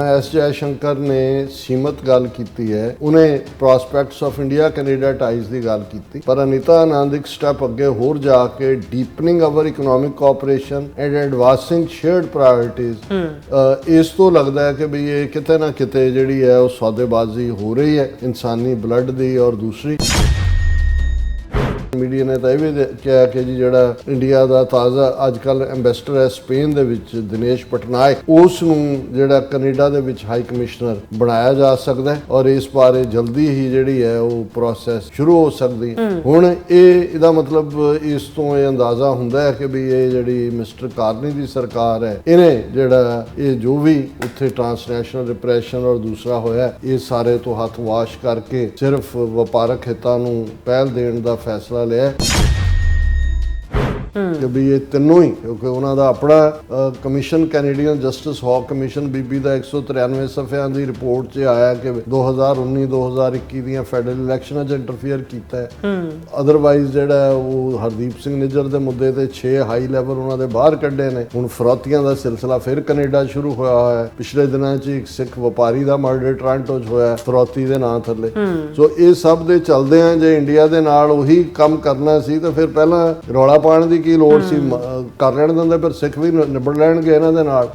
S Jai Shankar ਨੇ ਸੀਮਤ ਗੱਲ ਕੀਤੀ ਹੈ। ਉਹਨੇ prospects of India Canada ties ਦੀ ਗੱਲ ਕੀਤੀ। ਪਰ ਅਨੀਤਾ ਆਨੰਦ ਇੱਕ ਸਟੈਪ ਅੱਗੇ ਹੋਰ ਜਾ ਕੇ deepening our economic cooperation and advancing shared priorities ਇਸ ਤੋਂ ਲੱਗਦਾ ਹੈ ਕਿ ਵੀ ਇਹ ਕਿਤੇ ਨਾ ਕਿਤੇ ਜਿਹੜੀ ਹੈ ਉਹ ਸੌਦੇਬਾਜ਼ੀ ਹੋ ਰਹੀ ਹੈ। ਇਨਸਾਨੀ ਬਲੱਡ ਦੀ ਔਰ ਦੂਸਰੀ ਮੀਡੀਆ ਨੇ ਤਾਂ ਇਹ ਵੀ ਕਿਹਾ ਕਿ ਜੀ ਜਿਹੜਾ ਇੰਡੀਆ ਦਾ ਤਾਜ਼ਾ ਅੱਜ ਕੱਲ ਐਮਬੈਸਡਰ ਹੈ ਸਪੇਨ ਦੇ ਵਿੱਚ ਦਿਨੇਸ਼ ਪਟਨਾਇਕ ਉਸ ਨੂੰ ਜਿਹੜਾ ਕੈਨੇਡਾ ਦੇ ਵਿੱਚ ਹਾਈ ਕਮਿਸ਼ਨਰ ਬਣਾਇਆ ਜਾ ਸਕਦਾ ਹੈ ਔਰ ਇਸ ਬਾਰੇ ਜਲਦੀ ਹੀ ਜਿਹੜੀ ਹੈ ਉਹ ਪ੍ਰੋਸੈਸ ਸ਼ੁਰੂ ਹੋ ਸਕਦੀ ਹੈ। ਹੁਣ ਇਹ ਇਹਦਾ ਮਤਲਬ ਇਸ ਤੋਂ ਇਹ ਅੰਦਾਜ਼ਾ ਹੁੰਦਾ ਹੈ ਕਿ ਵੀ ਇਹ ਜਿਹੜੀ ਮਿਸਟਰ ਕਾਰਨੀ ਦੀ ਸਰਕਾਰ ਹੈ ਇਹਨੇ ਜਿਹੜਾ ਇਹ ਜੋ ਵੀ ਉੱਥੇ ਟ੍ਰਾਂਸਨੈਸ਼ਨਲ ਰਿਪਰੈਸ਼ਨ ਔਰ ਦੂਸਰਾ ਹੋਇਆ ਇਹ ਸਾਰੇ ਤੋਂ ਹੱਥ ਵਾਸ਼ ਕਰਕੇ ਸਿਰਫ ਵਪਾਰਕ ਹਿੱਤਾਂ ਨੂੰ ਪਹਿਲ ਦੇਣ ਦਾ ਫੈਸਲਾ ਲਿਆ ਹੈ। ਕਿ ਵੀ ਇਹ ਤਿੰਨੋਂ ਹੀ ਕਿਉਂਕਿ ਉਹਨਾਂ ਦਾ ਆਪਣਾ commission Canadian justice Hogue commission ਬੀਬੀ ਦਾ 193 ਸਫ਼ਿਆਂ ਦੀ ਰਿਪੋਰਟ 'ਚ ਆਇਆ ਕਿ 2019 2021 ਦੀਆਂ ਫੈਡਰਲ ਇਲੈਕਸ਼ਨਾਂ 'ਚ ਇੰਟਰਫੀਅਰ ਕੀਤਾ ਹੈ। ਅਦਰਵਾਈਜ਼ ਜਿਹੜਾ ਉਹ ਹਰਦੀਪ ਸਿੰਘ ਨਿੱਜਰ ਦੇ ਮੁੱਦੇ ਤੇ 6 ਹਾਈ ਲੈਵਲ ਉਹਨਾਂ ਦੇ ਬਾਹਰ ਕੱਢੇ ਨੇ। ਹੁਣ ਫਰੋਤੀਆਂ ਦਾ ਸਿਲਸਿਲਾ ਫਿਰ ਕੈਨੇਡਾ ਸ਼ੁਰੂ ਹੋਇਆ ਹੋਇਆ ਹੈ। ਪਿਛਲੇ ਦਿਨਾਂ 'ਚ ਇੱਕ ਸਿੱਖ ਵਪਾਰੀ ਦਾ ਮਰਡਰ ਟ੍ਰਾਂਟੋ 'ਚ ਹੋਇਆ ਫਰੋਤੀ ਦੇ ਨਾਂ ਥੱਲੇ। ਸੋ ਇਹ ਸਭ ਦੇ ਚੱਲਦੇ ਆ ਜੇ ਇੰਡੀਆ ਦੇ ਨਾਲ ਉਹੀ ਕੰਮ ਕਰਨਾ ਸੀ ਤਾਂ ਫਿਰ ਪਹਿਲਾਂ ਰੌਲਾ ਪਾਉਣ ਦੀ ਕੀ ਲੋੜ ਸੀ ਕਰ ਲੈਣ ਦਿੰਦੇ ਫਿਰ ਸਿੱਖ ਵੀ ਨਿਬੜ ਲੈਣਗੇ ਇਹਨਾਂ ਦੇ ਨਾਲ।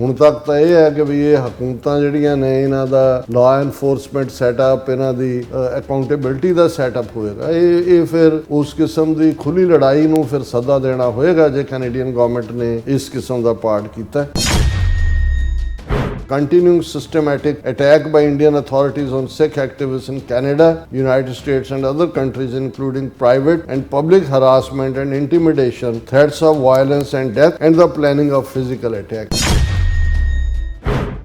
ਹੁਣ ਤੱਕ ਤਾਂ ਇਹ ਹੈ ਕਿ ਵੀ ਇਹ ਹਕੂਮਤਾਂ ਜਿਹੜੀਆਂ ਨੇ ਇਹਨਾਂ ਦਾ ਲਾਅ ਐਨਫੋਰਸਮੈਂਟ ਸੈਟਅਪ ਇਹਨਾਂ ਦੀ ਅਕਾਊਂਟੇਬਿਲਟੀ ਦਾ ਸੈਟਅਪ ਹੋਏਗਾ। ਇਹ ਇਹ ਫਿਰ ਉਸ ਕਿਸਮ ਦੀ ਖੁੱਲੀ ਲੜਾਈ ਨੂੰ ਫਿਰ ਸੱਦਾ ਦੇਣਾ ਹੋਏਗਾ ਜੇ ਕੈਨੇਡੀਅਨ ਗਵਰਨਮੈਂਟ ਨੇ ਇਸ ਕਿਸਮ ਦਾ ਪਾਰਟ ਕੀਤਾ। ਹੈ continuing systematic attack by Indian authorities on Sikh activists in Canada, United States, and other countries, including private and public harassment and intimidation, threats of violence and death, and the planning of physical attacks.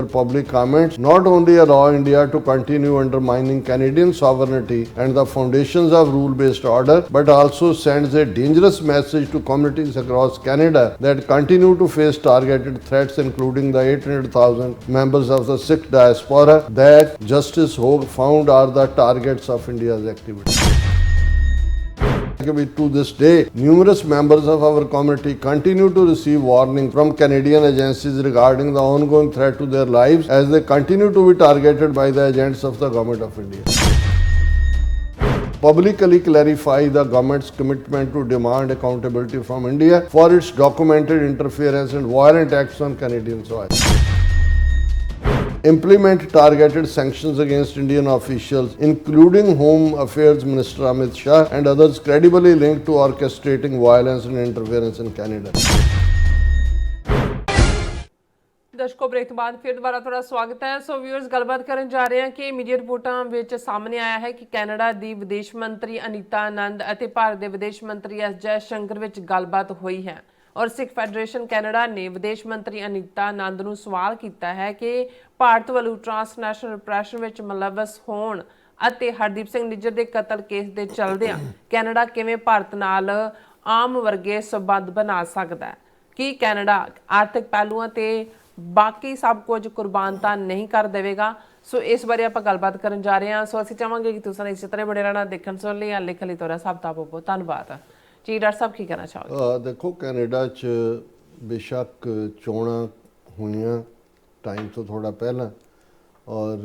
Public comments not only allow India to continue undermining Canadian sovereignty and the foundations of rule based order, but also sends a dangerous message to communities across Canada that continue to face targeted threats, including the 800,000 members of the Sikh diaspora that Justice Hogue found are the targets of India's activities. To this day, numerous members of our community continue to receive warning from Canadian agencies regarding the ongoing threat to their lives as they continue to be targeted by the agents of the Government of India. Publicly clarify the government's commitment to demand accountability from India for its documented interference and violent acts on Canadian soil implement targeted sanctions against Indian officials, including Home Affairs Minister Amit Shah and others credibly linked to orchestrating violence and interference in Canada. ਦਰਸ਼ਕੋ break ਤੋਂ ਬਾਅਦ ਫਿਰ ਦੁਬਾਰਾ ਤੁਹਾਡਾ ਸਵਾਗਤ ਹੈ ਸੋ viewers ਗੱਲਬਾਤ ਕਰਨ ਜਾ ਰਹੇ ਹਾਂ ਕਿ ਮੀਡੀਆ ਰਿਪੋਰਟਾਂ ਵਿੱਚ ਸਾਹਮਣੇ ਆਇਆ ਹੈ ਕਿ ਕੈਨੇਡਾ ਦੀ ਵਿਦੇਸ਼ ਮੰਤਰੀ ਅਨੀਤਾ ਆਨੰਦ ਅਤੇ ਭਾਰਤ ਦੇ ਵਿਦੇਸ਼ ਮੰਤਰੀ ਐਸ ਜੈ ਸ਼ੰਕਰ ਵਿੱਚ ਗੱਲਬਾਤ ਹੋਈ ਹੈ ਔਰ ਸਿੱਖ ਫੈਡਰੇਸ਼ਨ ਕੈਨੇਡਾ ਨੇ ਵਿਦੇਸ਼ ਮੰਤਰੀ ਅਨੀਤਾ ਆਨੰਦ ਨੂੰ ਸਵਾਲ ਕੀਤਾ ਹੈ ਕਿ ਭਾਰਤ ਵੱਲੋਂ ਟ੍ਰਾਂਸਨੈਸ਼ਨਲ ਰਿਪਰੈਸ਼ਨ ਵਿੱਚ ਮਲਵਸ ਹੋਣ ਅਤੇ ਹਰਦੀਪ ਸਿੰਘ ਨਿੱਜਰ ਦੇ ਕਤਲ ਕੇਸ ਦੇ ਚਲਦਿਆਂ ਕੈਨੇਡਾ ਕਿਵੇਂ ਭਾਰਤ ਨਾਲ ਆਮ ਵਰਗੇ ਸਬੰਧ ਬਣਾ ਸਕਦਾ ਹੈ? ਕੀ ਕੈਨੇਡਾ ਆਰਥਿਕ ਪਹਿਲੂਆਂ ਤੇ ਬਾਕੀ ਸਭ ਕੁਝ ਕੁਰਬਾਨ ਤਾਂ ਨਹੀਂ ਕਰ ਦੇਵੇਗਾ? ਸੋ ਇਸ ਬਾਰੇ ਆਪਾਂ ਗੱਲਬਾਤ ਕਰਨ ਜਾ ਰਹੇ ਹਾਂ। ਸੋ ਅਸੀਂ ਚਾਹਾਂਗੇ ਕਿ ਤੁਸੀਂ ਇਸੇ ਤਰ੍ਹਾਂ ਬੜੇ ਰਹਿਣਾ, ਦੇਖਣ ਸੁਣ ਲਈ ਜਾਂ ਲਿਖਣ ਲਈ ਤੁਹਾਡਾ ਸਭ ਦਾ ਬਹੁਤ ਬਹੁਤ ਧੰਨਵਾਦ। ਜੀ, ਡਾਕਟਰ ਸਾਹਿਬ, ਕੀ ਕਹਿਣਾ ਚਾਹੋਗੇ? ਦੇਖੋ, ਕੈਨੇਡਾ 'ਚ ਬੇਸ਼ੱਕ ਚੋਣਾਂ ਹੋਈਆਂ ਟਾਈਮ ਤੋਂ ਥੋੜਾ ਪਹਿਲਾਂ ਔਰ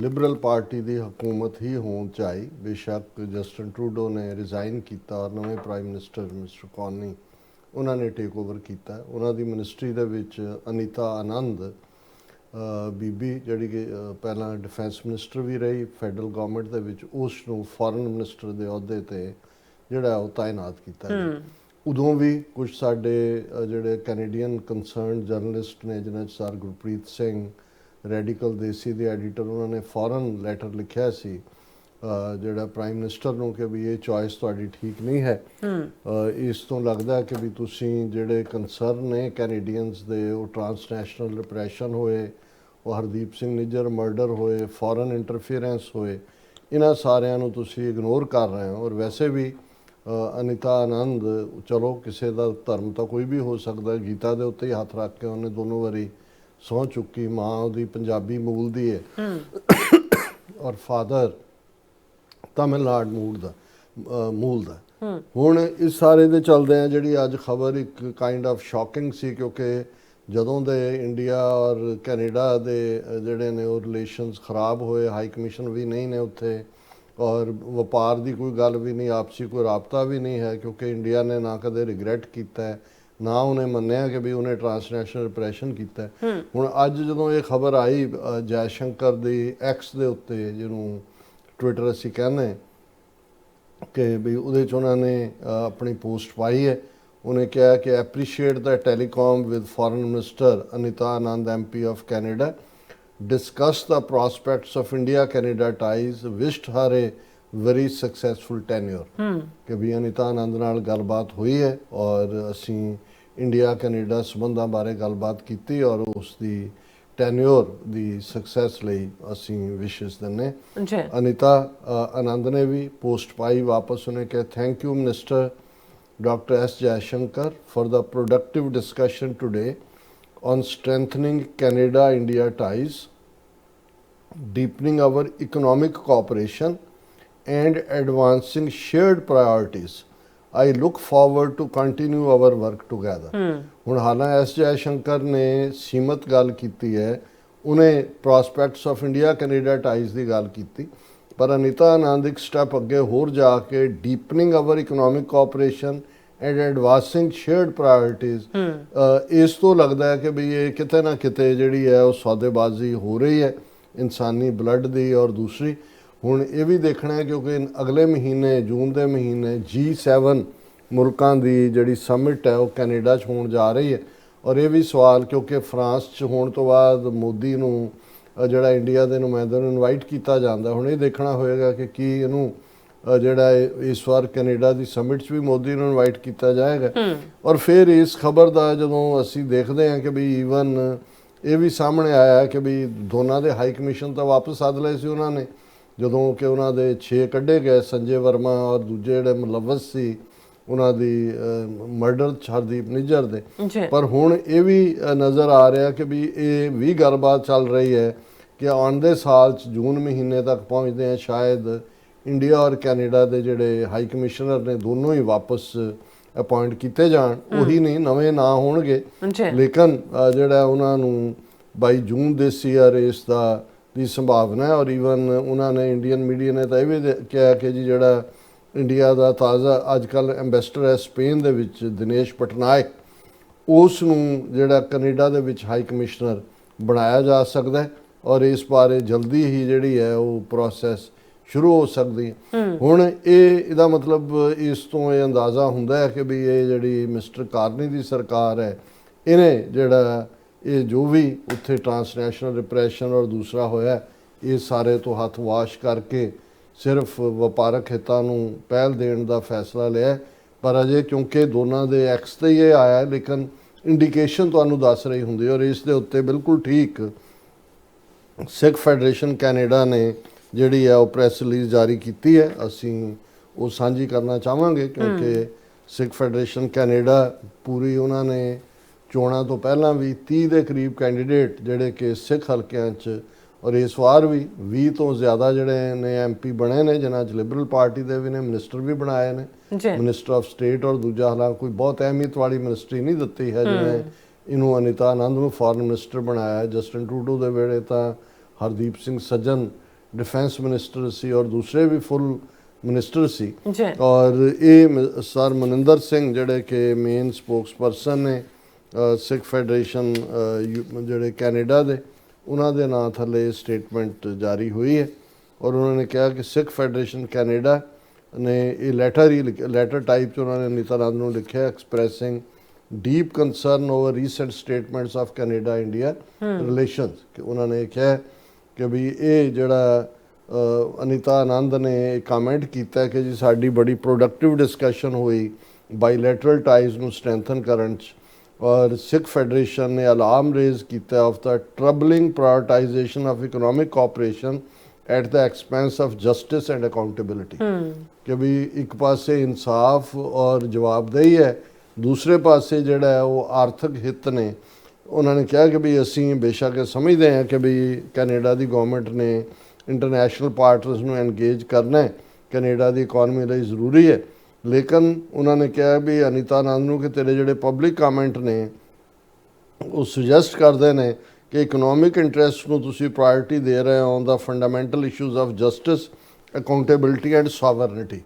ਲਿਬਰਲ ਪਾਰਟੀ ਦੀ ਹਕੂਮਤ ਹੀ ਹੋਣ ਚਾਹੀ ਬੇਸ਼ੱਕ ਜਸਟਨ ਟਰੂਡੋ ਨੇ ਰਿਜ਼ਾਈਨ ਕੀਤਾ ਔਰ ਨਵੇਂ ਪ੍ਰਾਈਮ ਮਿਨਿਸਟਰ ਮਿਸਟਰ ਕੌਨੀ ਉਹਨਾਂ ਨੇ ਟੇਕ ਓਵਰ ਕੀਤਾ। ਉਹਨਾਂ ਦੀ ਮਿਨਿਸਟਰੀ ਦੇ ਵਿੱਚ ਅਨੀਤਾ ਆਨੰਦ ਬੀਬੀ ਜਿਹੜੀ ਕਿ ਪਹਿਲਾਂ ਡਿਫੈਂਸ ਮਿਨਿਸਟਰ ਵੀ ਰਹੀ ਫੈਡਰਲ ਗਵਰਨਮੈਂਟ ਦੇ ਵਿੱਚ ਉਸ ਨੂੰ ਫੋਰਨ ਮਿਨਿਸਟਰ ਦੇ ਅਹੁਦੇ ਤੇ ਜਿਹੜਾ ਉਹ ਤਾਇਨਾਤ ਕੀਤਾ ਗਿਆ। ਉਦੋਂ ਵੀ ਕੁਝ ਸਾਡੇ ਜਿਹੜੇ ਕੈਨੇਡੀਅਨ ਕੰਸਰਨ ਜਰਨਲਿਸਟ ਨੇ ਜਿਨ੍ਹਾਂ 'ਚ ਸਰ ਗੁਰਪ੍ਰੀਤ ਸਿੰਘ ਰੈਡੀਕਲ ਦੇਸੀ ਦੇ ਐਡੀਟਰ ਉਹਨਾਂ ਨੇ ਫੋਰਨ ਲੈਟਰ ਲਿਖਿਆ ਸੀ। ਜਿਹੜਾ ਪ੍ਰਾਈਮ ਮਿਨਿਸਟਰ ਨੂੰ ਕਿ ਵੀ ਇਹ ਚੋਇਸ ਤੁਹਾਡੀ ਠੀਕ ਨਹੀਂ ਹੈ। ਇਸ ਤੋਂ ਲੱਗਦਾ ਹੈ ਕਿ ਵੀ ਤੁਸੀਂ ਜਿਹੜੇ ਕੰਸਰਨ ਨੇ ਕੈਨੇਡੀਅਨਸ ਦੇ ਉਹ ਟ੍ਰਾਂਸਨੈਸ਼ਨਲ ਰਿਪਰੈਸ਼ਨ ਹੋਏ ਉਹ ਹਰਦੀਪ ਸਿੰਘ ਨਿੱਜਰ ਮਰਡਰ ਹੋਏ ਫੋਰਨ ਇੰਟਰਫੀਰੈਂਸ ਹੋਏ ਇਹਨਾਂ ਸਾਰਿਆਂ ਨੂੰ ਤੁਸੀਂ ਇਗਨੋਰ ਕਰ ਰਹੇ ਹੋ। ਔਰ ਵੈਸੇ ਵੀ ਅਨੀਤਾ ਆਨੰਦ ਚਲੋ ਕਿਸੇ ਦਾ ਧਰਮ ਤਾਂ ਕੋਈ ਵੀ ਹੋ ਸਕਦਾ ਗੀਤਾ ਦੇ ਉੱਤੇ ਹੀ ਹੱਥ ਰੱਖ ਕੇ ਉਹਨੇ ਦੋਨੋਂ ਵਾਰੀ ਸਹੁੰ ਚੁੱਕੀ ਮਾਂ ਉਹਦੀ ਪੰਜਾਬੀ ਮੂਲ ਦੀ ਹੈ। ਔਰ ਫਾਦਰ ਤਮਿਲਨਾਡ ਮੂਲ ਦਾ ਮੂਲ ਦਾ। ਹੁਣ ਇਸ ਸਾਰੇ ਦੇ ਚੱਲਦੇ ਆ ਜਿਹੜੀ ਅੱਜ ਖਬਰ ਇੱਕ ਕਾਈਂਡ ਆਫ ਸ਼ੌਕਿੰਗ ਸੀ ਕਿਉਂਕਿ ਜਦੋਂ ਦੇ ਇੰਡੀਆ ਔਰ ਕੈਨੇਡਾ ਦੇ ਜਿਹੜੇ ਨੇ ਉਹ ਰਿਲੇਸ਼ਨਸ ਖਰਾਬ ਹੋਏ ਹਾਈ ਕਮਿਸ਼ਨ ਵੀ ਨਹੀਂ ਨੇ ਉੱਥੇ। ਔਰ ਵਪਾਰ ਦੀ ਕੋਈ ਗੱਲ ਵੀ ਨਹੀਂ ਆਪਸੀ ਕੋਈ ਰਾਬਤਾ ਵੀ ਨਹੀਂ ਹੈ ਕਿਉਂਕਿ ਇੰਡੀਆ ਨੇ ਨਾ ਕਦੇ ਰਿਗਰੈਟ ਕੀਤਾ ਹੈ ਨਾ ਉਹਨੇ ਮੰਨਿਆ ਕਿ ਵੀ ਉਹਨੇ ਟ੍ਰਾਂਸਨੈਸ਼ਨਲ ਰਿਪਰੈਸ਼ਨ ਕੀਤਾ। ਹੁਣ ਅੱਜ ਜਦੋਂ ਇਹ ਖਬਰ ਆਈ ਜੈ ਸ਼ੰਕਰ ਦੀ ਐਕਸ ਦੇ ਉੱਤੇ ਜਿਹਨੂੰ ਟਵਿੱਟਰ ਅਸੀਂ ਕਹਿੰਦੇ ਕਿ ਵੀ ਉਹਦੇ ਚ ਉਹਨਾਂ ਨੇ ਆਪਣੀ ਪੋਸਟ ਪਾਈ ਹੈ। ਉਹਨੇ ਕਿਹਾ ਕਿ appreciate the telecom with foreign minister Anita Anand MP of Canada discussed the prospects of India Canada ties, wished her a very successful tenure. ਕਿ ਵੀ ਅਨੀਤਾ ਆਨੰਦ ਨਾਲ ਗੱਲਬਾਤ ਹੋਈ ਹੈ ਔਰ ਅਸੀਂ ਇੰਡੀਆ ਕੈਨੇਡਾ ਸਬੰਧਾਂ ਬਾਰੇ ਗੱਲਬਾਤ ਕੀਤੀ ਔਰ ਉਸ ਦੀ ਟੈਨਿਓਰ ਦੀ ਸਕਸੈਸ ਲਈ ਅਸੀਂ ਵਿਸ਼ੇਸ ਦਿੰਨੇ ਜੀ ਅਨੀਤਾ ਆਨੰਦ ਨੇ ਵੀ ਪੋਸਟ ਪਾਈ ਵਾਪਸ ਉਹਨੇ ਕਿਹਾ thank you minister Dr. S. Jayashankar for the productive discussion today on strengthening Canada India ties. Deepening our economic cooperation and advancing shared priorities. I look forward to continue our work together. ਹੁਣ ਹਾਲਾਂ S Jai Shankar ਨੇ ਸੀਮਤ ਗੱਲ ਕੀਤੀ ਹੈ। ਉਹਨੇ prospects of India Canada ties ਦੀ ਗੱਲ ਕੀਤੀ। ਪਰ ਅਨੀਤਾ ਆਨੰਦ ਇੱਕ ਸਟੈਪ ਅੱਗੇ ਹੋਰ ਜਾ ਕੇ deepening our economic cooperation and advancing shared priorities ਇਸ ਤੋਂ ਲੱਗਦਾ ਹੈ ਕਿ ਵੀ ਇਹ ਕਿਤੇ ਨਾ ਕਿਤੇ ਜਿਹੜੀ ਹੈ ਉਹ ਸੌਦੇਬਾਜ਼ੀ ਹੋ ਰਹੀ ਹੈ। ਇਨਸਾਨੀ ਬਲੱਡ ਦੀ ਔਰ ਦੂਸਰੀ ਹੁਣ ਇਹ ਵੀ ਦੇਖਣਾ ਹੈ ਕਿਉਂਕਿ ਅਗਲੇ ਮਹੀਨੇ ਜੂਨ ਦੇ ਮਹੀਨੇ G7 ਮੁਲਕਾਂ ਦੀ ਜਿਹੜੀ ਸਮਿਟ ਹੈ ਉਹ ਕੈਨੇਡਾ 'ਚ ਹੋਣ ਜਾ ਰਹੀ ਹੈ। ਔਰ ਇਹ ਵੀ ਸਵਾਲ ਕਿਉਂਕਿ ਫਰਾਂਸ 'ਚ ਹੋਣ ਤੋਂ ਬਾਅਦ ਮੋਦੀ ਨੂੰ ਜਿਹੜਾ ਇੰਡੀਆ ਦੇ ਨੁਮਾਇੰਦੇ ਨੂੰ ਇਨਵਾਈਟ ਕੀਤਾ ਜਾਂਦਾ ਹੁਣ ਇਹ ਦੇਖਣਾ ਹੋਏਗਾ ਕਿ ਕੀ ਇਹਨੂੰ ਜਿਹੜਾ ਇਸ ਵਾਰ ਕੈਨੇਡਾ ਦੀ ਸਮਿਟ 'ਚ ਵੀ ਮੋਦੀ ਨੂੰ ਇਨਵਾਈਟ ਕੀਤਾ ਜਾਏਗਾ। ਔਰ ਫਿਰ ਇਸ ਖਬਰ ਦਾ ਜਦੋਂ ਅਸੀਂ ਦੇਖਦੇ ਹਾਂ ਕਿ ਵੀ ਈਵਨ ਇਹ ਵੀ ਸਾਹਮਣੇ ਆਇਆ ਕਿ ਵੀ ਦੋਨਾਂ ਦੇ ਹਾਈ ਕਮਿਸ਼ਨ ਤਾਂ ਵਾਪਸ ਸੱਦ ਲਏ ਸੀ ਉਹਨਾਂ ਨੇ ਜਦੋਂ ਕਿ ਉਹਨਾਂ ਦੇ 6 ਕੱਢੇ ਗਏ ਸੰਜੇ ਵਰਮਾ ਔਰ ਦੂਜੇ ਜਿਹੜੇ ਮੁਲਵਸ ਸੀ ਉਹਨਾਂ ਦੀ ਮਰਡਰ ਹਰਦੀਪ ਨਿੱਜਰ ਦੇ। ਪਰ ਹੁਣ ਇਹ ਵੀ ਨਜ਼ਰ ਆ ਰਿਹਾ ਕਿ ਵੀ ਇਹ ਵੀ ਗੱਲਬਾਤ ਚੱਲ ਰਹੀ ਹੈ ਕਿ ਆਉਂਦੇ ਸਾਲ ਚ ਜੂਨ ਮਹੀਨੇ ਤੱਕ ਪਹੁੰਚਦੇ ਆ ਸ਼ਾਇਦ ਇੰਡੀਆ ਔਰ ਕੈਨੇਡਾ ਦੇ ਜਿਹੜੇ ਹਾਈ ਕਮਿਸ਼ਨਰ ਨੇ ਦੋਨੋਂ ਹੀ ਵਾਪਸ ਅਪਾਇੰਟ ਕੀਤੇ ਜਾਣ ਉਹੀ ਨਹੀਂ ਨਵੇਂ ਨਾ ਹੋਣਗੇ। ਲੇਕਿਨ ਜਿਹੜਾ ਉਹਨਾਂ ਨੂੰ 22 ਜੂਨ ਦੇ ਸੀਆਰ ਇਸ ਦਾ ਦੀ ਸੰਭਾਵਨਾ ਹੈ ਔਰ ਈਵਨ ਉਹਨਾਂ ਨੇ ਇੰਡੀਅਨ ਮੀਡੀਆ ਨੇ ਤਾਂ ਇਹ ਵੀ ਕਿਹਾ ਕਿ ਜੀ ਜਿਹੜਾ ਇੰਡੀਆ ਦਾ ਤਾਜ਼ਾ ਅੱਜ ਕੱਲ ਐਮਬੈਸਡਰ ਹੈ ਸਪੇਨ ਦੇ ਵਿੱਚ ਦਿਨੇਸ਼ ਪਟਨਾਇਕ ਉਸ ਨੂੰ ਜਿਹੜਾ ਕੈਨੇਡਾ ਦੇ ਵਿੱਚ ਹਾਈ ਕਮਿਸ਼ਨਰ ਬਣਾਇਆ ਜਾ ਸਕਦਾ ਹੈ ਔਰ ਇਸ ਬਾਰੇ ਜਲਦੀ ਹੀ ਜਿਹੜੀ ਹੈ ਉਹ ਪ੍ਰੋਸੈਸ ਸ਼ੁਰੂ ਹੋ ਸਕਦੀ ਹੈ ਹੁਣ ਇਹ ਇਹਦਾ ਮਤਲਬ ਇਸ ਤੋਂ ਇਹ ਅੰਦਾਜ਼ਾ ਹੁੰਦਾ ਹੈ ਕਿ ਵੀ ਇਹ ਜਿਹੜੀ ਮਿਸਟਰ ਕਾਰਨੀ ਦੀ ਸਰਕਾਰ ਹੈ ਇਹਨੇ ਜਿਹੜਾ ਇਹ ਜੋ ਵੀ ਉੱਥੇ ਟ੍ਰਾਂਸਨੈਸ਼ਨਲ ਰਿਪਰੈਸ਼ਨ ਔਰ ਦੂਸਰਾ ਹੋਇਆ ਇਹ ਸਾਰੇ ਤੋਂ ਹੱਥ ਵਾਸ਼ ਕਰਕੇ ਸਿਰਫ ਵਪਾਰਕ ਹਿੱਤਾਂ ਨੂੰ ਪਹਿਲ ਦੇਣ ਦਾ ਫੈਸਲਾ ਲਿਆ। ਪਰ ਅਜੇ ਕਿਉਂਕਿ ਦੋਨਾਂ ਦੇ ਐਕਸ ਤੇ ਹੀ ਇਹ ਆਇਆ ਲੇਕਿਨ ਇੰਡੀਕੇਸ਼ਨ ਤੁਹਾਨੂੰ ਦੱਸ ਰਹੀ ਹੁੰਦੀ ਔਰ ਇਸ ਦੇ ਉੱਤੇ ਬਿਲਕੁਲ ਠੀਕ ਸਿੱਖ ਫੈਡਰੇਸ਼ਨ ਕੈਨੇਡਾ ਨੇ ਜਿਹੜੀ ਹੈ ਉਹ ਪ੍ਰੈਸ ਰਿਲੀਜ਼ ਜਾਰੀ ਕੀਤੀ ਹੈ ਅਸੀਂ ਉਹ ਸਾਂਝੀ ਕਰਨਾ ਚਾਹਾਂਗੇ ਕਿਉਂਕਿ ਸਿੱਖ ਫੈਡਰੇਸ਼ਨ ਕੈਨੇਡਾ ਪੂਰੀ ਉਹਨਾਂ ਨੇ ਚੋਣਾਂ ਤੋਂ ਪਹਿਲਾਂ ਵੀ 30 ਦੇ ਕਰੀਬ ਕੈਂਡੀਡੇਟ ਜਿਹੜੇ ਕਿ ਸਿੱਖ ਹਲਕਿਆਂ 'ਚ ਔਰ ਇਸ ਵਾਰ ਵੀ 20 ਤੋਂ ਜ਼ਿਆਦਾ ਜਿਹੜੇ ਨੇ ਐਮਪੀ ਬਣੇ ਨੇ ਜਿਨ੍ਹਾਂ 'ਚ ਲਿਬਰਲ ਪਾਰਟੀ ਦੇ ਵੀ ਨੇ ਮਿਨਿਸਟਰ ਵੀ ਬਣਾਏ ਨੇ। ਮਿਨਿਸਟਰ ਆਫ ਸਟੇਟ ਔਰ ਦੂਜਾ ਹਾਲਾਂ ਕੋਈ ਬਹੁਤ ਅਹਿਮੀਅਤ ਵਾਲੀ ਮਿਨਿਸਟਰੀ ਨਹੀਂ ਦਿੱਤੀ ਹੈ ਜਿਵੇਂ ਇਹਨੂੰ ਅਨੀਤਾ ਆਨੰਦ ਨੂੰ ਫੋਰਨ ਮਿਨਿਸਟਰ ਬਣਾਇਆ। ਜਸਟਿਨ ਟਰੂਡੋ ਦੇ ਵੇਲੇ ਤਾਂ ਹਰਦੀਪ ਸਿੰਘ ਸੱਜਣ ਡਿਫੈਂਸ ਮਿਨਿਸਟਰ ਸੀ ਔਰ ਦੂਸਰੇ ਵੀ ਫੁੱਲ ਮਿਨਿਸਟਰ ਸੀ। ਔਰ ਇਹ ਸਰ ਮਨਿੰਦਰ ਸਿੰਘ ਜਿਹੜੇ ਕਿ ਮੇਨ ਸਪੋਕਸਪਰਸਨ ਨੇ ਸਿੱਖ ਫੈਡਰੇਸ਼ਨ ਜਿਹੜੇ ਕੈਨੇਡਾ ਦੇ ਉਹਨਾਂ ਦੇ ਨਾਂ ਥੱਲੇ ਸਟੇਟਮੈਂਟ ਜਾਰੀ ਹੋਈ ਹੈ। ਔਰ ਉਹਨਾਂ ਨੇ ਕਿਹਾ ਕਿ ਸਿੱਖ ਫੈਡਰੇਸ਼ਨ ਕੈਨੇਡਾ ਨੇ ਇਹ ਲੈਟਰ ਹੀ ਲੈਟਰ ਟਾਈਪ ਚ ਉਹਨਾਂ ਨੇ ਅਨੀਤਾ ਆਨੰਦ ਨੂੰ ਲਿਖਿਆ expressing deep concern over recent statements of Canada India relations ਕਿ ਉਹਨਾਂ ਨੇ ਕਿਹਾ ਕਿ ਵੀ ਇਹ ਜਿਹੜਾ ਅਨੀਤਾ ਆਨੰਦ ਨੇ ਕਮੈਂਟ ਕੀਤਾ ਕਿ ਜੀ ਸਾਡੀ ਬੜੀ ਪ੍ਰੋਡਕਟਿਵ ਡਿਸਕਸ਼ਨ ਹੋਈ ਬਾਇਲੈਟਰਲ ਟਾਈਜ਼ ਨੂੰ ਸਟਰੈਂਥਨ ਕਰਨ ਚ। ਔਰ ਸਿੱਖ ਫੈਡਰੇਸ਼ਨ ਨੇ ਅਲਾਰਮ ਰੇਜ਼ ਕੀਤਾ of the troubling prioritization of economic cooperation at the expense of justice and accountability ਕਿ ਵੀ ਇੱਕ ਪਾਸੇ ਇਨਸਾਫ ਔਰ ਜਵਾਬਦੇਹੀ ਹੈ ਦੂਸਰੇ ਪਾਸੇ ਜਿਹੜਾ ਹੈ ਉਹ ਆਰਥਿਕ ਹਿੱਤ ਨੇ ਉਹਨਾਂ ਨੇ ਕਿਹਾ ਕਿ ਵੀ ਅਸੀਂ ਬੇਸ਼ੱਕ ਸਮਝਦੇ ਹਾਂ ਕਿ ਵੀ ਕੈਨੇਡਾ ਦੀ ਗਵਰਨਮੈਂਟ ਨੇ ਇੰਟਰਨੈਸ਼ਨਲ ਪਾਰਟਨਰਸ ਨੂੰ ਐਨਗੇਜ ਕਰਨਾ ਹੈ। ਕੈਨੇਡਾ ਦੀ ਇਕਨੋਮੀ ਲਈ ਜ਼ਰੂਰੀ ਹੈ। ਲੇਕਿਨ ਉਹਨਾਂ ਨੇ ਕਿਹਾ ਵੀ ਅਨੀਤਾ ਆਨੰਦ ਨੂੰ ਕਿ ਤੇਰੇ ਜਿਹੜੇ ਪਬਲਿਕ ਕਮੈਂਟ ਨੇ ਉਹ ਸੁਜੈਸਟ ਕਰਦੇ ਨੇ ਕਿ ਇਕਨੋਮਿਕ ਇੰਟਰਸਟ ਨੂੰ ਤੁਸੀਂ ਪ੍ਰਾਇੋਰਟੀ ਦੇ ਰਹੇ ਹੋ on the fundamental issues of justice accountability and sovereignty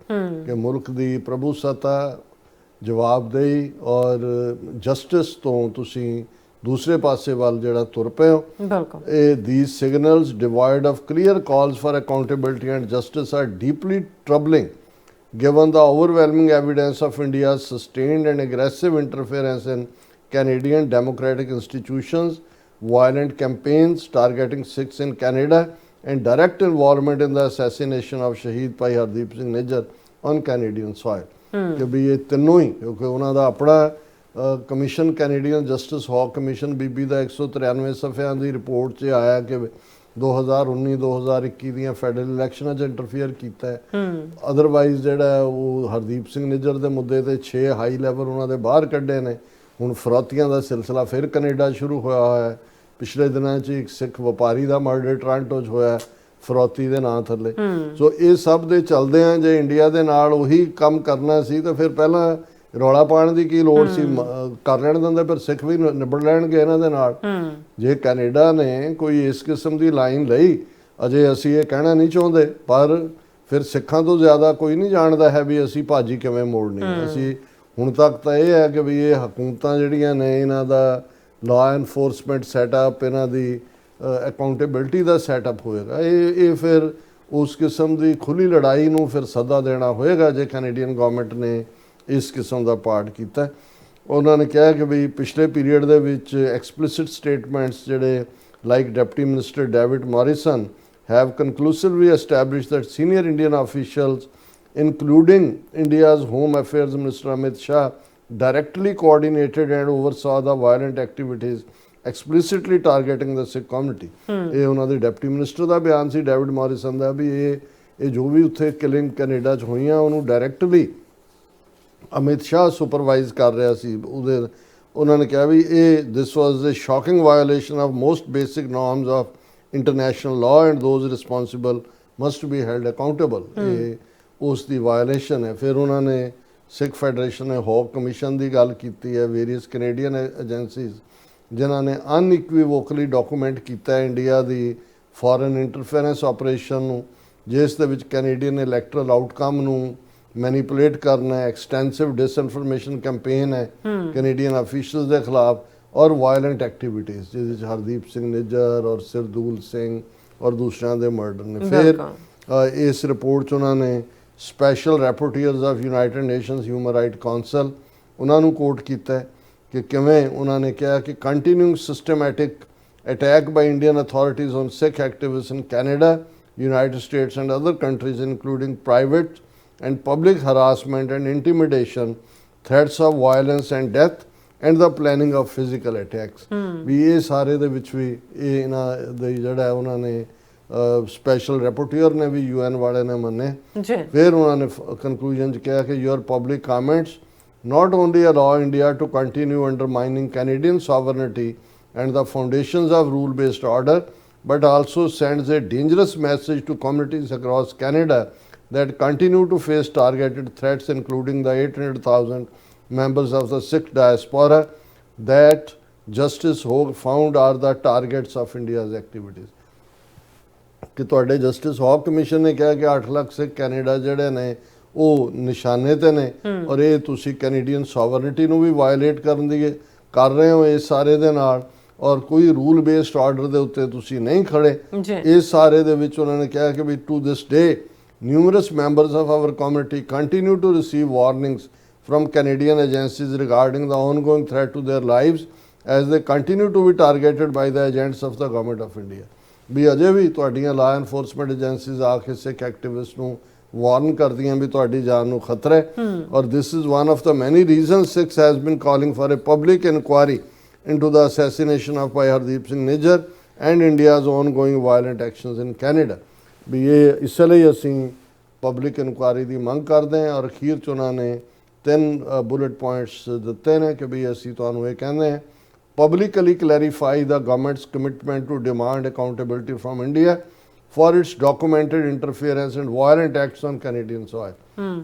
ਕਿ ਮੁਲਕ ਦੀ ਪ੍ਰਭੂਸੱਤਾ ਜਵਾਬਦੇਹੀ ਔਰ ਜਸਟਿਸ ਤੋਂ ਤੁਸੀਂ ਦੂਸਰੇ ਪਾਸੇ ਵੱਲ ਜਿਹੜਾ ਤੁਰ ਪਏ ਹੋ ਬਿਲਕੁਲ ਇਹ these signals devoid of clear calls for accountability and justice are deeply troubling given the overwhelming evidence of India's sustained and aggressive interference in Canadian democratic institutions, violent campaigns targeting Sikhs in Canada, and direct involvement in the assassination of Shahid Bhai Hardeep Singh Nijjar on Canadian soil. ਕਿ ਵੀ ਇਹ ਤਿੰਨੋਂ ਹੀ ਕਿਉਂਕਿ ਉਹਨਾਂ ਦਾ ਆਪਣਾ commission Canadian justice Hogue commission ਬੀਬੀ ਦਾ 193 ਸਫ਼ਿਆਂ ਦੀ ਰਿਪੋਰਟ 'ਚ ਆਇਆ ਕਿ 2019 2021 ਦੀਆਂ ਫੈਡਰਲ ਇਲੈਕਸ਼ਨਾਂ 'ਚ ਇੰਟਰਫੀਅਰ ਕੀਤਾ ਹੈ। ਅਦਰਵਾਈਜ਼ ਜਿਹੜਾ ਉਹ ਹਰਦੀਪ ਸਿੰਘ ਨਿੱਜਰ ਦੇ ਮੁੱਦੇ ਤੇ 6 ਹਾਈ ਲੈਵਲ ਉਹਨਾਂ ਦੇ ਬਾਹਰ ਕੱਢੇ ਨੇ। ਹੁਣ ਫਰੋਤੀਆਂ ਦਾ ਸਿਲਸਿਲਾ ਫਿਰ ਕੈਨੇਡਾ ਸ਼ੁਰੂ ਹੋਇਆ ਹੋਇਆ ਹੈ। ਪਿਛਲੇ ਦਿਨਾਂ 'ਚ ਇੱਕ ਸਿੱਖ ਵਪਾਰੀ ਦਾ ਮਰਡਰ ਟ੍ਰਾਂਟੋ 'ਚ ਹੋਇਆ ਫਰੋਤੀ ਦੇ ਨਾਂ ਥੱਲੇ। ਸੋ ਇਹ ਸਭ ਦੇ ਚੱਲਦੇ ਆ ਜੇ ਇੰਡੀਆ ਦੇ ਨਾਲ ਉਹੀ ਕੰਮ ਕਰਨਾ ਸੀ ਤਾਂ ਫਿਰ ਪਹਿਲਾਂ ਰੌਲਾ ਪਾਉਣ ਦੀ ਕੀ ਲੋੜ ਸੀ? ਕਰ ਲੈਣ ਦਿੰਦੇ ਫਿਰ ਸਿੱਖ ਵੀ ਨਿਬੜ ਲੈਣਗੇ ਇਹਨਾਂ ਦੇ ਨਾਲ। ਜੇ ਕੈਨੇਡਾ ਨੇ ਕੋਈ ਇਸ ਕਿਸਮ ਦੀ ਲਾਈਨ ਲਈ ਅਜੇ ਅਸੀਂ ਇਹ ਕਹਿਣਾ ਨਹੀਂ ਚਾਹੁੰਦੇ ਪਰ ਫਿਰ ਸਿੱਖਾਂ ਤੋਂ ਜ਼ਿਆਦਾ ਕੋਈ ਨਹੀਂ ਜਾਣਦਾ ਹੈ ਵੀ ਅਸੀਂ ਭਾਜੀ ਕਿਵੇਂ ਮੋੜਨੀ ਹੈ। ਅਸੀਂ ਹੁਣ ਤੱਕ ਤਾਂ ਇਹ ਹੈ ਕਿ ਵੀ ਇਹ ਹਕੂਮਤਾਂ ਜਿਹੜੀਆਂ ਨੇ ਇਹਨਾਂ ਦਾ ਲਾਅ ਐਨਫੋਰਸਮੈਂਟ ਸੈਟਅਪ ਇਹਨਾਂ ਦੀ ਅਕਾਊਂਟੇਬਿਲਟੀ ਦਾ ਸੈਟਅਪ ਹੋਏਗਾ। ਇਹ ਇਹ ਫਿਰ ਉਸ ਕਿਸਮ ਦੀ ਖੁੱਲੀ ਲੜਾਈ ਨੂੰ ਫਿਰ ਸੱਦਾ ਦੇਣਾ ਹੋਏਗਾ ਜੇ ਕੈਨੇਡੀਅਨ ਗਵਰਨਮੈਂਟ ਨੇ ਇਸ ਕਿਸਮ ਦਾ ਪਾਰਟ ਕੀਤਾ। ਉਹਨਾਂ ਨੇ ਕਿਹਾ ਕਿ ਵੀ ਪਿਛਲੇ ਪੀਰੀਅਡ ਦੇ ਵਿੱਚ ਐਕਸਪਲਿਸਿਟ ਸਟੇਟਮੈਂਟਸ ਜਿਹੜੇ like deputy minister David Morrison have conclusively established that senior Indian officials, including India's Home Affairs Minister Amit Shah, directly coordinated and oversaw the violent activities explicitly targeting the Sikh community. ਇਹ ਉਹਨਾਂ ਦੇ deputy minister ਦਾ ਬਿਆਨ ਸੀ David Morrison ਦਾ ਵੀ ਇਹ ਇਹ ਜੋ ਵੀ ਉੱਥੇ killing Canada 'ਚ ਹੋਈਆਂ ਉਹਨੂੰ ਡਾਇਰੈਕਟਲੀ ਅਮਿਤ ਸ਼ਾਹ ਸੁਪਰਵਾਈਜ਼ ਕਰ ਰਿਹਾ ਸੀ ਉਹਦੇ ਉਹਨਾਂ ਨੇ ਕਿਹਾ ਵੀ ਇਹ this was a shocking violation of most basic norms of international law and those responsible must be held accountable ਇਹ ਉਸ ਦੀ ਵਾਇਓਲੇਸ਼ਨ ਹੈ। ਫਿਰ ਉਹਨਾਂ ਨੇ ਸਿੱਖ ਫੈਡਰੇਸ਼ਨ ਨੇ ਹੌਕ ਕਮਿਸ਼ਨ ਦੀ ਗੱਲ ਕੀਤੀ ਹੈ ਵੇਰੀਅਸ ਕੈਨੇਡੀਅਨ ਏਜੰਸੀਜ਼ ਜਿਨ੍ਹਾਂ ਨੇ ਅਨਇਕਵੀਵੋਕਲੀ ਡਾਕੂਮੈਂਟ ਕੀਤਾ ਇੰਡੀਆ ਦੀ ਫੋਰਨ ਇੰਟਰਫੇਰੈਂਸ ਆਪਰੇਸ਼ਨ ਨੂੰ ਜਿਸ ਦੇ ਵਿੱਚ ਕੈਨੇਡੀਅਨ ਇਲੈਕਟਰਲ ਆਊਟਕਮ ਨੂੰ ਮੈਨੀਪੂਲੇਟ ਕਰਨਾ ਹੈ ਐਕਸਟੈਂਸਿਵ ਡਿਸਇਨਫੋਰਮੇਸ਼ਨ ਕੈਂਪੇਨ ਹੈ ਕੈਨੇਡੀਅਨ ਅਫੀਸ਼ੀਅਲਸ ਦੇ ਖਿਲਾਫ ਔਰ ਵਾਇਲੈਂਟ ਐਕਟੀਵਿਟੀਜ਼ ਜਿਹਦੇ ਵਿੱਚ ਹਰਦੀਪ ਸਿੰਘ ਨਿੱਜਰ ਔਰ ਸਿਰਦੂਲ ਸਿੰਘ ਔਰ ਦੂਸਰਿਆਂ ਦੇ ਮਰਡਰ ਨੇ। ਫਿਰ ਇਸ ਰਿਪੋਰਟ 'ਚ ਉਹਨਾਂ ਨੇ special rapporteurs of United Nations human right council ਉਹਨਾਂ ਨੂੰ ਕੋਟ ਕੀਤਾ ਕਿ ਕਿਵੇਂ ਉਹਨਾਂ ਨੇ ਕਿਹਾ ਕਿ continuing systematic attack by Indian authorities on Sikh activists in Canada, United States, and other countries, including private and public harassment and intimidation, threats of violence and death, and the planning of physical attacks. ਵੀ ਇਹ ਸਾਰੇ ਦੇ ਵਿੱਚ ਵੀ ਇਹ ਇਹਨਾਂ ਦੇ ਜਿਹੜਾ ਉਹਨਾਂ ਨੇ ਸਪੈਸ਼ਲ ਰਿਪੋਰਟਰ ਨੇ ਵੀ ਯੂਐਨ ਵਾਲੇ ਨੇ ਮੰਨੇ ਫਿਰ ਉਹਨਾਂ ਨੇ ਕਨਕਲੂਜਨ ਚ ਕਿਹਾ ਕਿ your public comments not only allow India to continue undermining Canadian sovereignty and the foundations of rule based order, but also sends a dangerous message to communities across Canada that continue to face targeted threats, including the 800,000 members of the Sikh diaspora that Justice Hogue found are the targets of India's activities. ਕਿ ਤੁਹਾਡੇ justice Hogue commission ਨੇ ਕਿਹਾ ਕਿ 8 ਲੱਖ ਸਿੱਖ Canada ਜਿਹੜੇ ਨੇ ਉਹ ਨਿਸ਼ਾਨੇ ਤੇ ਨੇ ਔਰ ਇਹ ਤੁਸੀਂ ਕੈਨੇਡੀਅਨ ਸੋਵਰਨਿਟੀ ਨੂੰ ਵੀ ਵਾਇਲੇਟ ਕਰਨ ਦੀ ਕਰ ਰਹੇ ਹੋ ਇਸ ਸਾਰੇ ਦੇ ਨਾਲ ਔਰ ਕੋਈ ਰੂਲ ਬੇਸਡ ਆਰਡਰ ਦੇ ਉੱਤੇ ਤੁਸੀਂ ਨਹੀਂ ਖੜੇ ਇਸ ਸਾਰੇ ਦੇ ਵਿੱਚ ਉਹਨਾਂ ਨੇ ਕਿਹਾ ਕਿ ਵੀ to this day numerous members of our community continue to receive warnings from Canadian agencies regarding the ongoing threat to their lives as they continue to be targeted by the agents of the government of India. ਵੀ ਅਜੇ ਵੀ ਤੁਹਾਡੀਆਂ law enforcement agencies ਆ ਕੇ ਸਿੱਖ activist ਨੂੰ ਵਾਰਨ ਕਰਦੀਆਂ ਵੀ ਤੁਹਾਡੀ ਜਾਨ ਨੂੰ ਖਤਰਾ ਹੈ ਔਰ this is one of the many reasons Sikhs has been calling for a public inquiry into the assassination of Bhai Hardeep Singh Nijjar and India's ongoing violent actions in Canada. ਵੀ ਇਹ ਇਸ ਲਈ ਅਸੀਂ ਪਬਲਿਕ ਇਨਕੁਆਰੀ ਦੀ ਮੰਗ ਕਰਦੇ ਹਾਂ ਔਰ ਅਖੀਰ ਚ ਉਹਨਾਂ ਨੇ ਤਿੰਨ ਬੁਲੇਟ ਪੁਆਇੰਟਸ ਦਿੱਤੇ ਨੇ ਕਿ ਵੀ ਅਸੀਂ ਤੁਹਾਨੂੰ ਇਹ ਕਹਿੰਦੇ ਹਾਂ publicly clarify the government's commitment to demand accountability from India for its documented interference and violent acts on Canadian soil.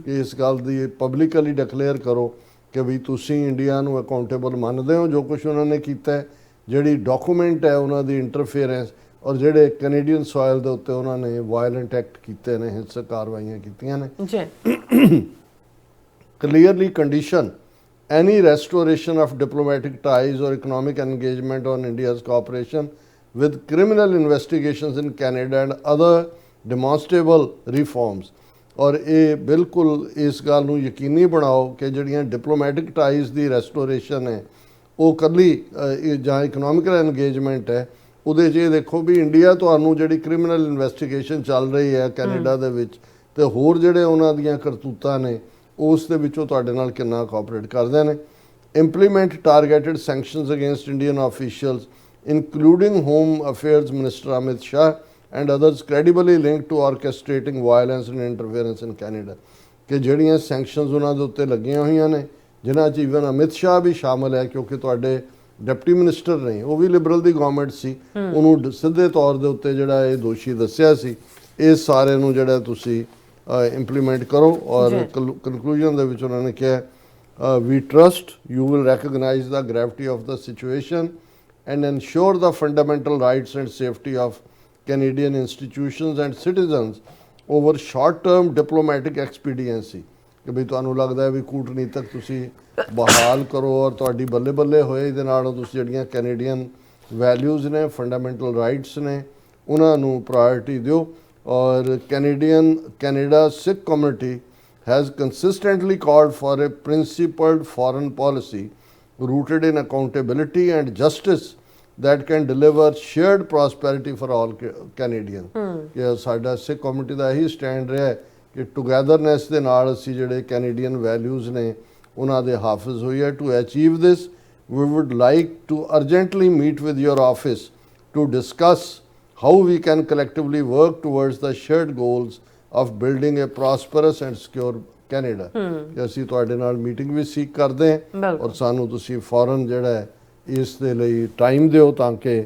ਕਿ ਇਸ ਗੱਲ ਦੀ ਪਬਲਿਕਲੀ ਡਿਕਲੇਅਰ ਕਰੋ ਕਿ ਵੀ ਤੁਸੀਂ ਇੰਡੀਆ ਨੂੰ ਅਕਾਊਂਟੇਬਲ ਮੰਨਦੇ ਹੋ ਜੋ ਕੁਝ ਉਹਨਾਂ ਨੇ ਕੀਤਾ ਜਿਹੜੀ ਡਾਕੂਮੈਂਟ ਹੈ ਉਹਨਾਂ ਦੀ ਇੰਟਰਫੇਰੈਂਸ ਔਰ ਜਿਹੜੇ ਕੈਨੇਡੀਅਨ ਸੋਇਲ ਦੇ ਉੱਤੇ ਉਹਨਾਂ ਨੇ ਵਾਇਲੈਂਟ ਐਕਟ ਕੀਤੇ ਨੇ ਹਿੰਸਕ ਕਾਰਵਾਈਆਂ ਕੀਤੀਆਂ ਨੇ ਜੀ clearly condition any restoration of diplomatic ties or economic engagement on India's cooperation with criminal investigations in Canada and other demonstrable reforms ਔਰ ਇਹ ਬਿਲਕੁਲ ਇਸ ਗੱਲ ਨੂੰ ਯਕੀਨੀ ਬਣਾਓ ਕਿ ਜਿਹੜੀਆਂ ਡਿਪਲੋਮੈਟਿਕ ਟਾਈਜ਼ ਦੀ ਰੈਸਟੋਰੇਸ਼ਨ ਹੈ ਉਹ ਕੱਲੀ ਜਾਂ ਇਕਨੋਮਿਕਲ ਐਨਗੇਜਮੈਂਟ ਹੈ ਉਹਦੇ 'ਚ ਇਹ ਦੇਖੋ ਵੀ ਇੰਡੀਆ ਤੁਹਾਨੂੰ ਜਿਹੜੀ ਕ੍ਰਿਮੀਨਲ ਇਨਵੈਸਟੀਗੇਸ਼ਨ ਚੱਲ ਰਹੀ ਹੈ ਕੈਨੇਡਾ ਦੇ ਵਿੱਚ ਤੇ ਹੋਰ ਜਿਹੜੇ ਉਹਨਾਂ ਦੀਆਂ ਕਰਤੂਤਾਂ ਨੇ ਉਸ ਦੇ ਵਿੱਚੋਂ ਤੁਹਾਡੇ ਨਾਲ ਕਿੰਨਾ ਕੋਆਪਰੇਟ ਕਰਦੇ ਨੇ implement targeted sanctions against Indian officials including home affairs minister Amit Shah and others credibly linked to orchestrating violence and interference in Canada ਕਿ ਜਿਹੜੀਆਂ ਸੈਂਕਸ਼ਨਸ ਉਹਨਾਂ ਦੇ ਉੱਤੇ ਲੱਗੀਆਂ ਹੋਈਆਂ ਨੇ ਜਿਨ੍ਹਾਂ 'ਚ ਇਵਨ ਅਮਿਤ ਸ਼ਾਹ ਵੀ ਸ਼ਾਮਲ ਹੈ ਕਿਉਂਕਿ ਤੁਹਾਡੇ ਡਿਪਟੀ ਮਿਨਿਸਟਰ ਨੇ ਉਹ ਵੀ ਲਿਬਰਲ ਦੀ ਗਵਰਨਮੈਂਟ ਸੀ ਉਹਨੂੰ ਸਿੱਧੇ ਤੌਰ ਦੇ ਉੱਤੇ ਜਿਹੜਾ ਇਹ ਦੋਸ਼ੀ ਦੱਸਿਆ ਸੀ ਇਸ ਸਾਰੇ ਨੂੰ ਜਿਹੜਾ ਤੁਸੀਂ ਇੰਪਲੀਮੈਂਟ ਕਰੋ ਔਰ। ਕਨਕਲੂਜਨ ਦੇ ਵਿੱਚ ਉਹਨਾਂ ਨੇ ਕਿਹਾ uh, we trust you will recognize the gravity of the situation and ensure the fundamental rights and safety of Canadian institutions and citizens over short-term diplomatic expediency ਕਿ ਵੀ ਤੁਹਾਨੂੰ ਲੱਗਦਾ ਹੈ ਵੀ ਕੂਟਨੀਤਕ ਤੁਸੀਂ ਬਹਾਲ ਕਰੋ ਔਰ ਤੁਹਾਡੀ ਬੱਲੇ ਬੱਲੇ ਹੋਏ ਇਹਦੇ ਨਾਲ ਤੁਸੀਂ ਜਿਹੜੀਆਂ ਕੈਨੇਡੀਅਨ ਵੈਲਿਊਜ਼ ਨੇ ਫੰਡਾਮੈਂਟਲ ਰਾਈਟਸ ਨੇ ਉਹਨਾਂ ਨੂੰ ਪ੍ਰਾਇੋਰਟੀ ਦਿਓ ਔਰ Canadian Canada Sikh community has consistently called for a principled foreign policy rooted in accountability and justice that can deliver shared prosperity for all Ca- Canadians ਕਿ ਸਾਡਾ ਸਿੱਖ community ਦਾ ਇਹੀ stand ਰਿਹਾ ਹੈ ਕਿ ਟੁਗੇਦਰਨੈਸ ਦੇ ਨਾਲ ਅਸੀਂ ਜਿਹੜੇ ਕੈਨੇਡੀਅਨ ਵੈਲਿਊਜ਼ ਨੇ ਉਹਨਾਂ ਦੇ ਹਾਫਿਜ਼ ਹੋਈਏ to achieve this we would like to urgently meet with your office to discuss how we can collectively work towards the shared goals of building a prosperous and secure Canada ਕਿ ਅਸੀਂ ਤੁਹਾਡੇ ਨਾਲ meeting ਵੀ seek ਕਰਦੇ ਹਾਂ। ਔਰ ਸਾਨੂੰ ਤੁਸੀਂ ਫੌਰਨ ਜਿਹੜਾ ਹੈ ਇਸ ਦੇ ਲਈ ਟਾਈਮ ਦਿਓ ਤਾਂ ਕਿ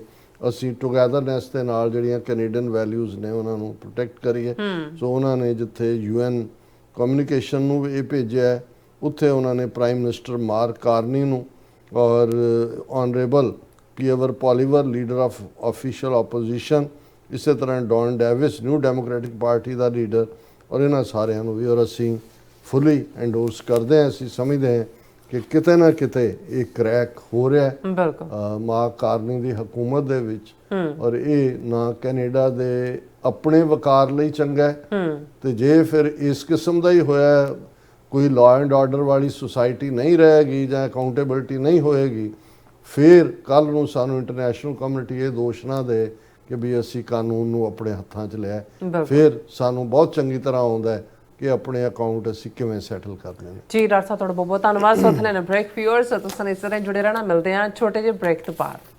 ਅਸੀਂ ਟੁਗੇਦਰਨੈਸ ਦੇ ਨਾਲ ਜਿਹੜੀਆਂ ਕੈਨੇਡੀਅਨ ਵੈਲਿਊਜ਼ ਨੇ ਉਹਨਾਂ ਨੂੰ ਪ੍ਰੋਟੈਕਟ ਕਰੀਏ। ਸੋ ਉਹਨਾਂ ਨੇ ਜਿੱਥੇ ਯੂਐਨ ਕਮਿਊਨੀਕੇਸ਼ਨ ਨੂੰ ਇਹ ਭੇਜਿਆ ਉੱਥੇ ਉਹਨਾਂ ਨੇ ਪ੍ਰਾਈਮ ਮਿਨਿਸਟਰ ਮਾਰਕ ਕਾਰਨੀ ਨੂੰ ਔਰ honourable Pierre Poilievre leader of official opposition ਇਸੇ ਤਰ੍ਹਾਂ Don Davies New Democratic Party ਦਾ ਲੀਡਰ ਔਰ ਇਹਨਾਂ ਸਾਰਿਆਂ ਨੂੰ ਵੀ ਔਰ ਅਸੀਂ ਫੁੱਲੀ ਐਂਡੋਰਸ ਕਰਦੇ ਹਾਂ ਅਸੀਂ ਸਮਝਦੇ ਹਾਂ ਕਿ ਕਿਤੇ ਨਾ ਕਿਤੇ ਇਹ ਕਰੈਕ ਹੋ ਰਿਹਾ ਹੈ। ਬਿਲਕੁਲ। ਮਾਂ ਕਾਰਨੀ ਦੀ ਹਕੂਮਤ ਦੇ ਵਿੱਚ। ਔਰ ਇਹ ਨਾ ਕੈਨੇਡਾ ਦੇ ਆਪਣੇ ਵਕਾਰ ਲਈ ਚੰਗਾ ਹੈ। ਤੇ ਜੇ ਫਿਰ ਇਸ ਕਿਸਮ ਦਾ ਹੀ ਹੋਇਆ ਕੋਈ ਲਾਅ ਐਂਡ ਆਰਡਰ ਵਾਲੀ ਸੁਸਾਇਟੀ ਨਹੀਂ ਰਹੇਗੀ ਜਾਂ ਅਕਾਊਂਟੇਬਿਲਟੀ ਨਹੀਂ ਹੋਏਗੀ ਫਿਰ ਕੱਲ ਨੂੰ ਸਾਨੂੰ ਇੰਟਰਨੈਸ਼ਨਲ ਕਮਿਊਨਿਟੀ ਇਹ ਦੋਸ਼ ਨਾ ਦੇ ਕਿ ਵੀ ਅਸੀਂ ਕਾਨੂੰਨ ਨੂੰ ਆਪਣੇ ਹੱਥਾਂ 'ਚ ਲਿਆ। ਫਿਰ ਸਾਨੂੰ ਬਹੁਤ ਚੰਗੀ ਤਰ੍ਹਾਂ ਆਉਂਦਾ ਹੈ। ਕਿ ਆਪਣੇ ਅਕਾਊਂਟ ਅਸੀਂ ਕਿਵੇਂ ਸੈਟਲ ਕਰਨੇ ਨੇ ਜੀ, ਡਾਕਟਰ ਸਾਹਿਬ, ਤੁਹਾਡਾ ਬਹੁਤ ਬਹੁਤ ਧੰਨਵਾਦ। ਸੋ ਥਲੇ ਬ੍ਰੇਕ ਵਿਊਅਰਸ ਤੁਸੀਂ ਇਸ ਤਰ੍ਹਾਂ ਜੁੜੇ ਰਹਿਣਾ। ਮਿਲਦੇ ਹਾਂ। ਛੋਟੇ ਜਿਹੇ ਬ੍ਰੇਕ ਤੋਂ ਬਾਅਦ।